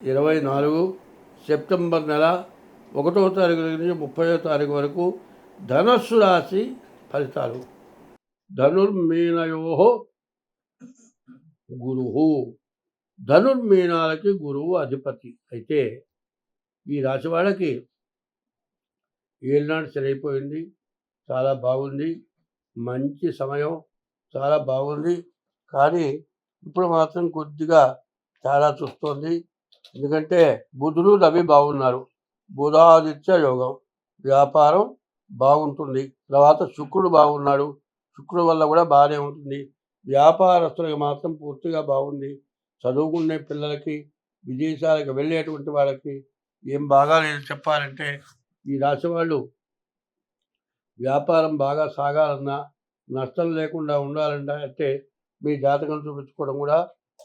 ఇరవై నాలుగు సెప్టెంబర్ నెల ఒకటో తారీఖు నుంచి ముప్పయో తారీఖు వరకు ధనస్సు రాశి ఫలితాలు. ధనుర్మీనయో గురువు ధనుర్మీనాలకి గురువు అధిపతి. అయితే ఈ రాశి వాళ్ళకి ఏనాడు సరైపోయింది. చాలా బాగుంది. మంచి సమయం. చాలా బాగుంది. కానీ ఇప్పుడు మాత్రం కొద్దిగా చాలా చూస్తోంది. ఎందుకంటే బుధుడు రవి బాగున్నారు. బుధాదిత్య యోగం. వ్యాపారం బాగుంటుంది. తర్వాత శుక్రుడు బాగున్నాడు. శుక్రుడు వల్ల కూడా బాగానే ఉంటుంది. వ్యాపారస్తులకు మాత్రం పూర్తిగా బాగుంది. చదువుకునే పిల్లలకి విదేశాలకు వెళ్ళేటువంటి వాళ్ళకి ఏం బాగా లేదు చెప్పాలంటే ఈ రాశి వాళ్ళు. వ్యాపారం బాగా సాగాలన్నా నష్టం లేకుండా ఉండాలంటే మీ జాతకం చూపించుకోవడం కూడా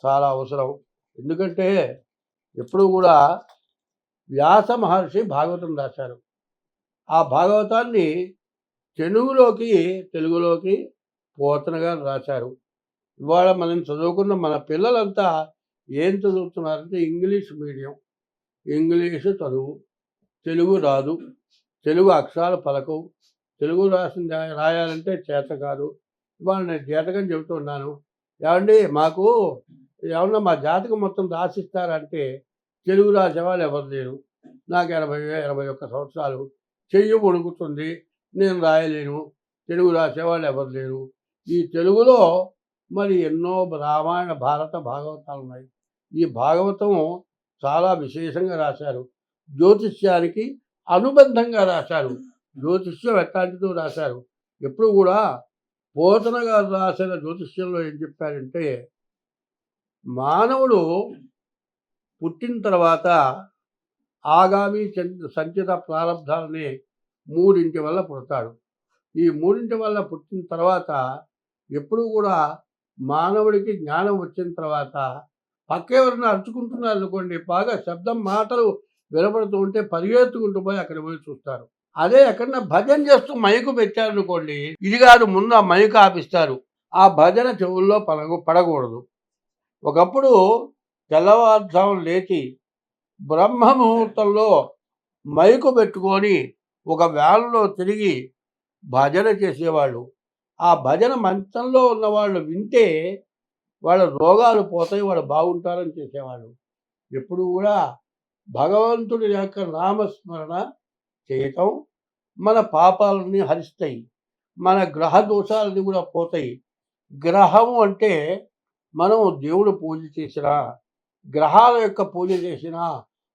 చాలా అవసరం. ఎందుకంటే ఎప్పుడు కూడా వ్యాస మహర్షి భాగవతం రాశారు. ఆ భాగవతాన్ని తెలుగులోకి తెలుగులోకి పోతనగా రాశారు. ఇవాళ మనం చదువుకున్న మన పిల్లలంతా ఏం చదువుతున్నారంటే ఇంగ్లీష్ మీడియం. ఇంగ్లీషు చదువు తెలుగు రాదు తెలుగు అక్షరాలు పలకవు తెలుగు రాసిన రాయాలంటే చేత కాదు. ఇవాళ నేను చేతకని చెబుతున్నాను ఏమండి మాకు ఏమన్నా మా జాతకం మొత్తం రాసిస్తారంటే తెలుగు రాసేవాళ్ళు ఎవరు లేరు. నాకు ఎనభై ఎనభై ఒక్క సంవత్సరాలు చెయ్యి వణుకుతుంది. నేను రాయలేను. తెలుగు రాసేవాళ్ళు ఎవరు లేరు. ఈ తెలుగులో మరి ఎన్నో రామాయణ భారత భాగవతాలు ఉన్నాయి. ఈ భాగవతం చాలా విశేషంగా రాశారు. జ్యోతిష్యానికి అనుబంధంగా రాశారు. జ్యోతిష్యం ఎట్లాంటిదో రాశారు. ఎప్పుడు కూడా పోతన గారు రాసిన జ్యోతిష్యంలో ఏం చెప్పారంటే మానవుడు పుట్టిన తర్వాత ఆగామి సంచిత ప్రారంధాలని మూడింటి వల్ల పుడతాడు. ఈ మూడింటి వల్ల పుట్టిన తర్వాత ఎప్పుడు కూడా మానవుడికి జ్ఞానం వచ్చిన తర్వాత పక్క అరుచుకుంటున్నారు అనుకోండి బాగా శబ్దం మాటలు వినపడుతూ ఉంటే పరిగెత్తుకుంటూ పోయి అక్కడ పోయి చూస్తారు. అదే ఎక్కడన్నా భజన చేస్తూ మైకు పెట్టారనుకోండి ఇది కాదు ముందు ఆ మైకు ఆపిస్తారు. ఆ భజన చెవుల్లో పడగ పడకూడదు. ఒకప్పుడు తెల్లవారుజాము లేచి బ్రహ్మ ముహూర్తంలో మైకు పెట్టుకొని ఒక వ్యాన్లో తిరిగి భజన చేసేవాళ్ళు. ఆ భజన మంచంలో ఉన్నవాళ్ళు వింటే వాళ్ళ రోగాలు పోతాయి వాళ్ళు బాగుంటారని చేసేవాళ్ళు. ఎప్పుడు కూడా భగవంతుడి యొక్క నామస్మరణ చేయటం మన పాపాలని హరిస్తాయి. మన గ్రహ దోషాలని కూడా పోతాయి. గ్రహము అంటే మనం దేవుడు పూజ చేసినా గ్రహాల యొక్క పూజ చేసినా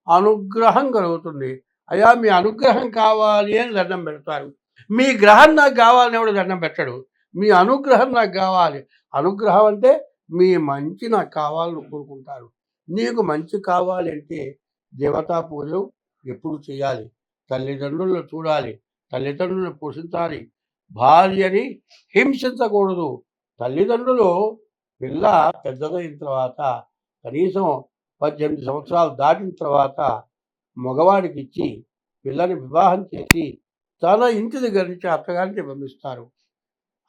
అనుగ్రహం కలుగుతుంది. అయ్యా మీ అనుగ్రహం కావాలి అని దండం పెడతారు. మీ గ్రహం నాకు కావాలని ఎవడు దండం పెట్టడు. మీ అనుగ్రహం నాకు కావాలి. అనుగ్రహం అంటే మీ మంచి నాకు కావాలని కోరుకుంటారు. నీకు మంచి కావాలి అంటే దేవతా పూజలు ఎప్పుడు చేయాలి? తల్లిదండ్రులను చూడాలి. తల్లిదండ్రులను పోషించాలి. భార్యని హింసించకూడదు. తల్లిదండ్రులు పిల్ల పెద్దదైన తర్వాత కనీసం పద్దెనిమిది సంవత్సరాలు దాటిన తర్వాత మగవాడికి ఇచ్చి పిల్లని వివాహం చేసి తన ఇంటి దగ్గర నుంచి అత్తగారిని పంపిస్తారు.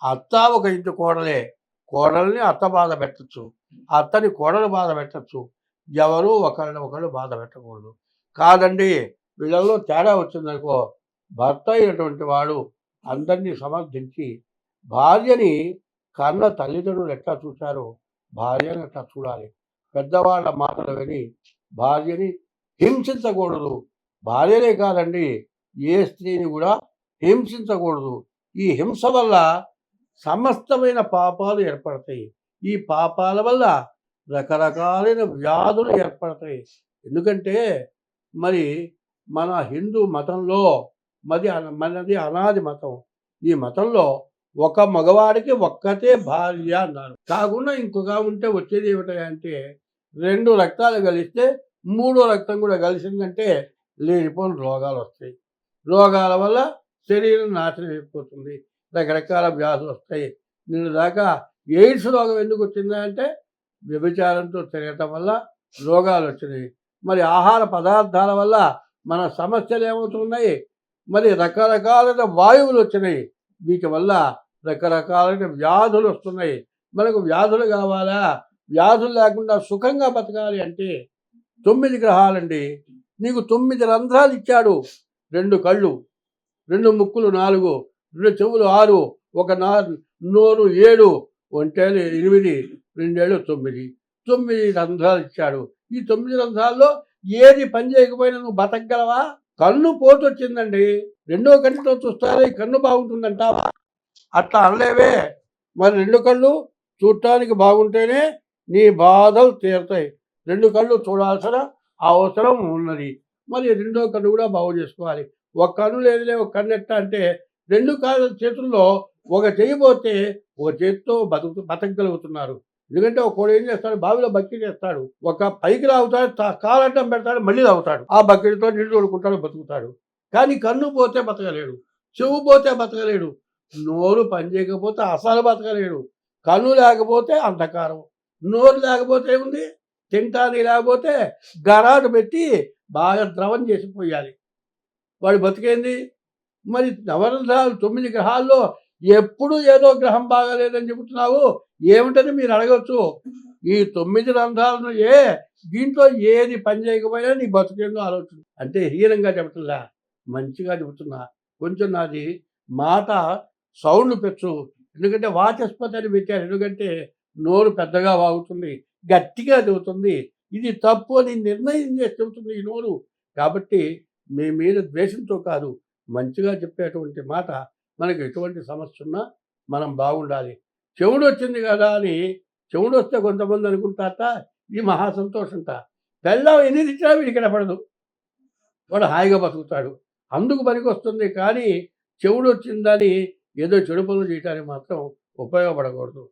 అత్త ఒక ఇంటి కోడలే. కోడల్ని అత్త బాధ పెట్టచ్చు. అత్తని కోడలు బాధ పెట్టచ్చు. ఎవరు ఒకరిని ఒకళ్ళు బాధ పెట్టకూడదు. కాదండి వీళ్ళల్లో తేడా వచ్చిందనుకో భర్త అయినటువంటి వాడు అందరినీ సమర్థించి భార్యని కన్న తల్లిదండ్రులు ఎట్లా చూశారో భార్యను ఎట్లా చూడాలి? పెద్దవాళ్ళ మాటలు విని భార్యని హింసించకూడదు. భార్యనే కాదండి ఏ స్త్రీని కూడా హింసించకూడదు. ఈ హింస వల్ల సమస్తమైన పాపాలు ఏర్పడతాయి. ఈ పాపాల వల్ల రకరకాలైన వ్యాధులు ఏర్పడతాయి. ఎందుకంటే మరి మన హిందూ మతంలో మరి అన- మనది అనాది మతం. ఈ మతంలో ఒక మగవాడికి ఒక్కతే భార్య అన్నారు. కాకుండా ఇంకొక ఉంటే వచ్చేది ఏమిటంటే రెండు రక్తాలు కలిస్తే మూడో రక్తం కూడా కలిసిందంటే లేనిపోని రోగాలు వస్తాయి. రోగాల వల్ల శరీరం నాశనం అయిపోతుంది. రకరకాల వ్యాధులు వస్తాయి. నిన్న దాకా ఎయిడ్స్ రోగం ఎందుకు వచ్చిందా అంటే వ్యభిచారంతో తిరగటం వల్ల రోగాలు వచ్చినాయి. మరి ఆహార పదార్థాల వల్ల మన సమస్యలు ఏమవుతున్నాయి? మరి రకరకాలైన వాయువులు వచ్చినాయి. వీటి వల్ల రకరకాలైన వ్యాధులు వస్తున్నాయి. మనకు వ్యాధులు కావాలా? వ్యాధులు లేకుండా సుఖంగా బతకాలి అంటే తొమ్మిది గ్రహాలండి. నీకు తొమ్మిది రంధ్రాలు ఇచ్చాడు. రెండు కళ్ళు రెండు ముక్కులు నాలుగు రెండు చెవులు ఆరు ఒక నా నోరు ఏడు ఒంటేలు ఎనిమిది రెండేళ్ళు తొమ్మిది. తొమ్మిది రంధ్రాలు ఇచ్చాడు. ఈ తొమ్మిది రంధ్రాల్లో ఏది పని చేయకపోయినా నువ్వు బతకగలవా? కన్ను పోతొచ్చిందండి. రెండో కంటితో చూస్తారే ఈ కన్ను బాగుంటుందంట. అట్లా అనలేవే. మరి రెండు కళ్ళు చూడటానికి బాగుంటేనే నీ బాధలు తీరుతాయి. రెండు కళ్ళు చూడాల్సిన అవసరం ఉన్నది. మరి రెండో కన్ను కూడా బాగు చేసుకోవాలి. ఒక కన్ను లేదులే ఒక కన్ను ఎట్ట అంటే రెండు కాళ్ళ చేతుల్లో ఒక చేయబోతే పోతే ఒక చేతితో బతుకు బతకగలుగుతున్నారు. ఎందుకంటే ఒక కోడు ఏం చేస్తాడు? బావిలో బకెట్ చేస్తాడు ఒక పైకి లాగుతాడు కాలడ్డం పెడతాడు మళ్ళీ లాగుతాడు. ఆ బకెట్తో నీళ్ళు తోడుకుంటాడు బతుకుతాడు. కానీ కన్ను పోతే బతకలేడు చెవు పోతే బతకలేడు నోరు పని చేయకపోతే అసలు బతకలేడు. కన్ను లేకపోతే అంధకారం నోరు లేకపోతే ఏముంది? తింటానికి లేకపోతే గరాటు పెట్టి బాగా ద్రవం చేసిపోయాలి వాడు బతికేంది? మరి నవరంధ్రాలు తొమ్మిది గ్రహాల్లో ఎప్పుడు ఏదో గ్రహం బాగాలేదని చెబుతున్నావు? ఏమిటని మీరు అడగచ్చు. ఈ తొమ్మిది రంధ్రాలను ఏ దీంట్లో ఏది పని చేయకపోయినా నీ బతుకేందో ఆలోచన. అంటే హీనంగా చెబుతుందా మంచిగా చెబుతున్నా. కొంచెం నాది మాట సౌండ్ పెచ్చు. ఎందుకంటే వాచస్పతి అని పెట్టారు. ఎందుకంటే నోరు పెద్దగా వాగుతుంది గట్టిగా చెబుతుంది. ఇది తప్పు అని నిర్ణయం చేసి చెబుతుంది ఈ నోరు. కాబట్టి మీ మీద ద్వేషంతో కాదు మంచిగా చెప్పేటువంటి మాట మనకు ఎటువంటి సమస్య ఉన్నా మనం బాగుండాలి. చెవుడు వచ్చింది కదా అని చెవుడు వస్తే కొంతమంది అనుకుంటారట ఇది మహా సంతోషంట. బెల్లం ఎన్ని తిచ్చినా వీడికి కనపడదు వాడు హాయిగా బతుకుతాడు. అందుకు పనికొస్తుంది. కానీ చెవుడు వచ్చిందని ఏదో చెడు పనులు చేయడానికి మాత్రం ఉపయోగపడకూడదు.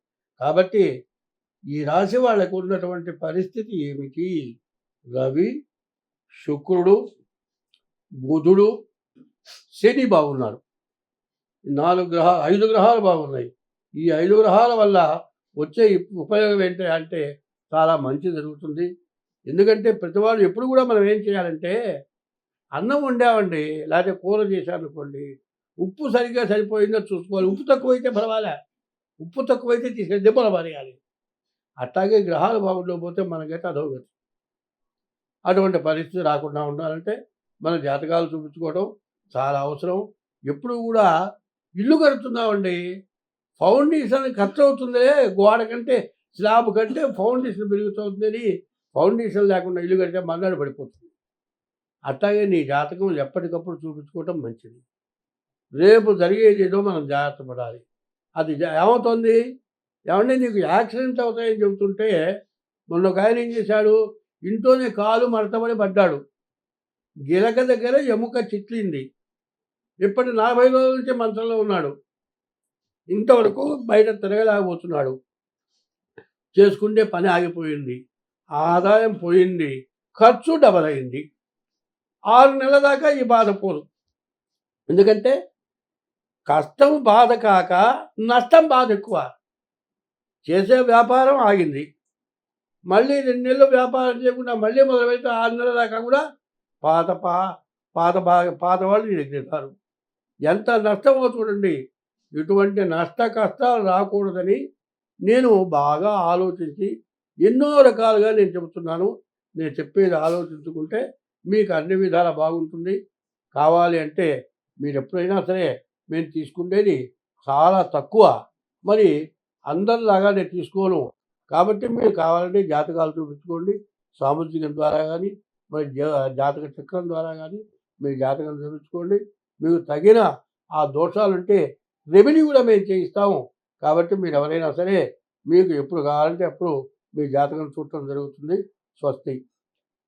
కాబట్టి ఈ రాశి వాళ్ళకు ఉన్నటువంటి పరిస్థితి ఏమిటి? రవి శుక్రుడు బుధుడు శని బాగున్నారు. నాలుగు గ్రహ ఐదు గ్రహాలు బాగున్నాయి. ఈ ఐదు గ్రహాల వల్ల వచ్చే ఉపయోగం ఏంటి అంటే చాలా మంచి జరుగుతుంది. ఎందుకంటే ప్రతివాడు ఎప్పుడు కూడా మనం ఏం చేయాలంటే అన్నం వండామండి లేకపోతే కూర చేశారనుకోండి ఉప్పు సరిగ్గా సరిపోయిందో చూసుకోవాలి. ఉప్పు తక్కువైతే పర్వాలే. ఉప్పు తక్కువైతే తీసుకెళ్ళి దెబ్బలు పడేయాలి అట్లాగే గ్రహాలు బాగుండకపోతే మనకైతే అదోగతి అటువంటి పరిస్థితి రాకుండా ఉండాలంటే మన జాతకాలు చూపించుకోవడం చాలా అవసరం. ఎప్పుడు కూడా ఇల్లు కడుతున్నామండి. ఫౌండేషన్ ఖర్చు అవుతుంది గోడ కంటే స్లాబ్ కంటే ఫౌండేషన్ పెరుగుతుందని ఫౌండేషన్ లేకుండా ఇల్లు కడితే మన్నాడు పడిపోతుంది. అట్లాగే నీ జాతకం ఎప్పటికప్పుడు చూపించుకోవటం మంచిది. రేపు జరిగేది ఏదో మనం జాగ్రత్త పడాలి. అది ఏమవుతుంది? ఏమంటే నీకు యాక్సిడెంట్ అవుతాయని చెబుతుంటే మొన్న ఒక ఆయన ఏం చేశాడు? ఇంట్లోనే కాలు మడతబడి పడ్డాడు. గిలక దగ్గర ఎముక చిట్లింది. ఇప్పటి నలభై రోజుల నుంచి మంచంలో ఉన్నాడు. ఇంతవరకు బయట తిరగలేకపోతున్నాడు. చేసుకుంటే పని ఆగిపోయింది. ఆదాయం పోయింది. ఖర్చు డబల్ అయింది. ఆరు నెలల దాకా ఈ బాధ పోదు. ఎందుకంటే కష్టం బాధ కాక నష్టం బాధ ఎక్కువ. చేసే వ్యాపారం ఆగింది. మళ్ళీ రెండు నెలలు వ్యాపారం చేయకుండా మళ్ళీ మొదలుపెడితే ఆరు నెలల దాకా కూడా పాత పా పాత బాగా పాత వాళ్ళు నీ ఎంత నష్టమో చూడండి. ఇటువంటి నష్ట కష్టాలు రాకూడదని నేను బాగా ఆలోచించి ఎన్నో రకాలుగా నేను చెబుతున్నాను. నేను చెప్పేది ఆలోచించుకుంటే మీకు అన్ని విధాలా బాగుంటుంది. కావాలి అంటే మీరు ఎప్పుడైనా సరే మేము తీసుకునేది చాలా తక్కువ. మరి అందరిలాగా నేను తీసుకోను. కాబట్టి మీరు కావాలంటే జాతకాలు చూపించుకోండి. సాముద్రికం ద్వారా కానీ మరి జాతక చక్రం ద్వారా కానీ మీరు జాతకం చూపించుకోండి. మీకు తగిన ఆ దోషాలుంటే రెవెన్యూ కూడా మేము చేయిస్తాము. కాబట్టి మీరు ఎవరైనా సరే మీకు ఎప్పుడు కావాలంటే అప్పుడు మీ జాతకం చూడటం జరుగుతుంది. స్వస్తి.